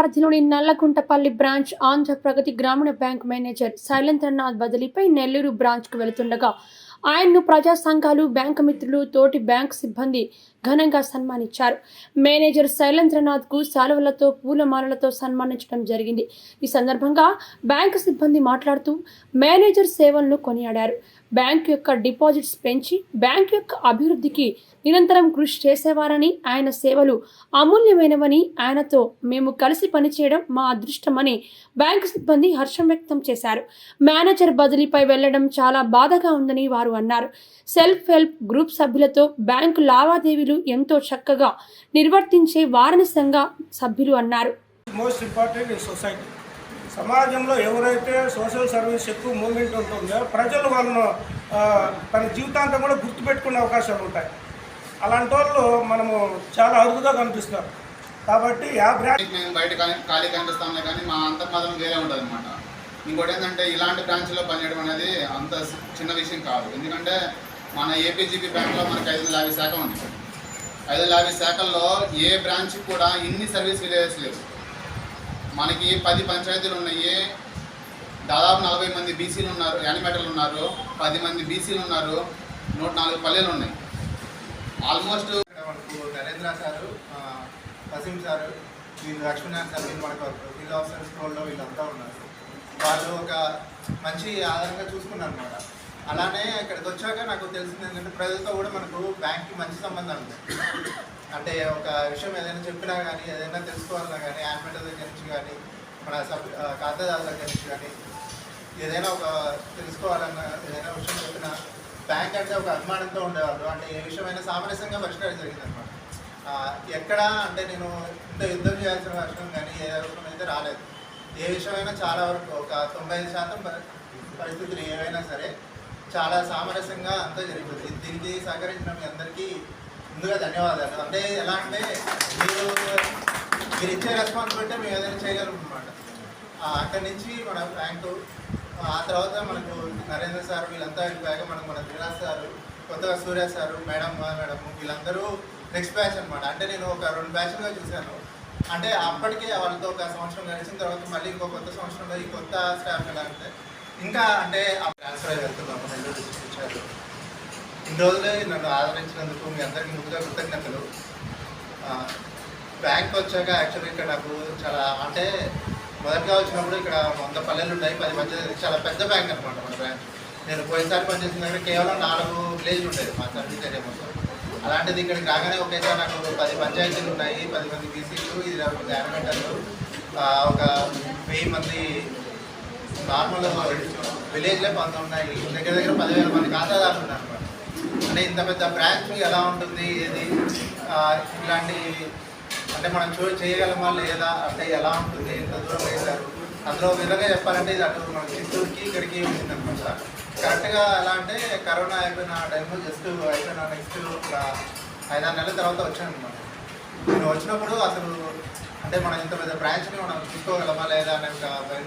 పరిధిలోని నల్లగుంటపల్లి branch Andhra Pragathi Grameena bank manager Shailendranath బదిలీపై Nellore బ్రాంచ్కు వెళుతుండగా ఆయన్ను ప్రజా సంఘాలు బ్యాంకు మిత్రులు తోటి బ్యాంక్ సిబ్బంది ఘనంగా సన్మానించారు. మేనేజర్ శైలేంద్రనాథ్కు శాలువలతో పూలమాలలతో సన్మానించడం జరిగింది. ఈ సందర్భంగా బ్యాంకు సిబ్బంది మాట్లాడుతూ మేనేజర్ సేవలను కొనియాడారు. బ్యాంక్ యొక్క డిపాజిట్స్ పెంచి బ్యాంక్ యొక్క అభివృద్ధికి నిరంతరం కృషి చేసేవారని ఆయన సేవలు అమూల్యమైనవని ఆయనతో మేము కలిసి పనిచేయడం మా అదృష్టమని బ్యాంకు సిబ్బంది హర్షం వ్యక్తం చేశారు. మేనేజర్ బదిలీపై వెళ్ళడం చాలా బాధగా ఉందని వారు అన్నారు. సెల్ఫ్ హెల్ప్ గ్రూప్ సభ్యులతో బ్యాంకు లావాదేవీలు ఎంతో చక్కగా నిర్వర్తించే వారని సంఘ సభ్యులు అన్నారు. మోస్ట్ ఇంపార్టెంట్ సొసైటీ సమాజంలో ఎవరైతే సోషల్ సర్వీస్ ఎక్కువ మూమెంట్ ఉంటుందో ప్రజలు వాళ్ళను తన జీవితాంతం కూడా గుర్తుపెట్టుకునే అవకాశాలు ఉంటాయి. అలాంటి వాళ్ళు మనము చాలా అరుదుగా కనిపిస్తారు. కాబట్టి ఆ బ్రాంచ్ మేము బయట ఖాళీ- ఖాళీ కనిపిస్తాంలే కానీ మా అంతర్మాదం వేరే ఉంటుంది అనమాట ఇంకోటి ఏంటంటే ఇలాంటి బ్రాంచ్లో పనిచేయడం అనేది అంత చిన్న విషయం కాదు. ఎందుకంటే మన ఏపీజీపీ బ్యాంక్లో మనకి ఐదు వందల యాభై శాఖ ఉంది. ఐదు యాభై శాఖల్లో ఏ బ్రాంచ్ కూడా ఇన్ని సర్వీస్ విలేజెస్ లేవు. మనకి పది పంచాయతీలు ఉన్నాయి. దాదాపు నలభై మంది బీసీలు ఉన్నారు యానిమేటర్లు ఉన్నారు పది మంది బీసీలు ఉన్నారు నూట నాలుగు పల్లెలు ఉన్నాయి. ఆల్మోస్ట్ మనకు నరేంద్ర సారు ఆ, వసీం సారు వీళ్ళు లక్ష్మీనారాయణ సార్ వీళ్ళు మనకు వీళ్ళు ఆఫీసర్ స్కూల్లో వీళ్ళంతా ఉన్నారు. వాళ్ళు ఒక మంచి ఆధారంగా చూసుకున్నారు అనమాట అలానే ఇక్కడికి వచ్చాక నాకు తెలిసింది ఏంటంటే ప్రజలతో కూడా మనకు బ్యాంక్కి మంచి సంబంధం ఉంది. అంటే ఒక విషయం ఏదైనా చెప్పినా కానీ ఏదైనా తెలుసుకోవాలన్నా కానీ యాన్మెంటర్ దగ్గర నుంచి కానీ మన సబ్ ఖాతాదారుల దగ్గర నుంచి కానీ ఏదైనా ఒక తెలుసుకోవాలన్నా ఏదైనా విషయం చెప్పినా బ్యాంక్ అంటే ఒక అభిమానంతో ఉండేవాళ్ళు. అంటే ఏ విషయమైనా సామరస్యంగా పరిష్కారం జరిగింది అనమాట ఎక్కడ అంటే నేను ఇంత యుద్ధం చేయాల్సిన అవసరం కానీ ఏ అవసరం అయితే రాలేదు. ఏ విషయమైనా చాలా వరకు ఒక తొంభై ఐదు శాతం పరిస్థితులు ఏవైనా సరే చాలా సామరస్యంగా అంతా జరిగిపోతుంది దీనికి సహకరించిన మీ అందరికీ ముందుగా ధన్యవాదాలు. అంటే ఎలా అంటే మీరు మీరు ఇచ్చే రెస్పాన్సిబిలిటీ మేము ఏదైనా చేయగలం అనమాట అక్కడి నుంచి మన బ్యాంకు ఆ తర్వాత మనకు నరేంద్ర సార్ వీళ్ళంతా వెళ్ళిపోయాక మనకు మన శ్రీరాజ్ సారు కొత్తగా సూర్య సారు మేడం మేడం వీళ్ళందరూ నెక్స్ట్ బ్యాచ్ అనమాట అంటే నేను ఒక రెండు బ్యాచ్లుగా చూశాను. అంటే అప్పటికే వాళ్ళతో ఒక సంవత్సరం గడిచిన తర్వాత మళ్ళీ ఇంకో కొత్త సంవత్సరంలో ఈ కొత్త స్టాఫ్ ఎలా అంటే ఇంకా అంటే ట్రాన్స్ఫర్ అయి వెళ్తున్నాము నెల్లూరు డిస్ట్రిక్ట్ ఇచ్చారు ఇన్ని రోజులే నన్ను ఆదరించినందుకు మీ అందరికీ ముందుగా కృతజ్ఞతలు. బ్యాంక్ వచ్చాక యాక్చువల్లీ ఇక్కడ నాకు చాలా అంటే మొదటిగా వచ్చినప్పుడు ఇక్కడ వంద పల్లెలు ఉన్నాయి పది మధ్య చాలా పెద్ద బ్యాంక్ అనమాట మన బ్యాంక్ నేను పోయినసారి పనిచేసిన దగ్గర కేవలం నాలుగు విలేజ్లు ఉండేవి మా సర్వీస్ ఏరియా మొత్తం. అలాంటిది ఇక్కడికి రాగానే ఒకేసారి నాకు పది పంచాయతీలు ఉన్నాయి పది మంది బీసీలు ఇది మంది యానిమేటర్లు ఒక వెయ్యి మంది నార్మల్గా విలేజ్లో పంతొమ్మిది ఉన్నాయి దగ్గర దగ్గర పదివేల మంది ఖాతాదారులు ఉన్నారు అంటే ఇంత పెద్ద బ్రాంచ్ ఎలా ఉంటుంది? ఏది? ఇలాంటి అంటే మనం చూ చేయగలమా లేదా? అంటే ఎలా ఉంటుంది? ఎంత దూరం వేశారు? అందులో విధంగా చెప్పాలంటే ఇది అటు మన చిత్తూరుకి ఇక్కడికి ఉంటుంది అనమాట కరెక్ట్గా ఎలా అంటే కరోనా అయిపోయిన ఆ టైంలో జస్ట్ అయిపోయిన నెక్స్ట్ ఒక ఐదారు నెలల తర్వాత వచ్చాను అనమాట నేను వచ్చినప్పుడు అసలు అంటే మనం ఇంత పెద్ద బ్రాంచ్ని మనం చూసుకోగలమా లేదా అనే ఒక భయం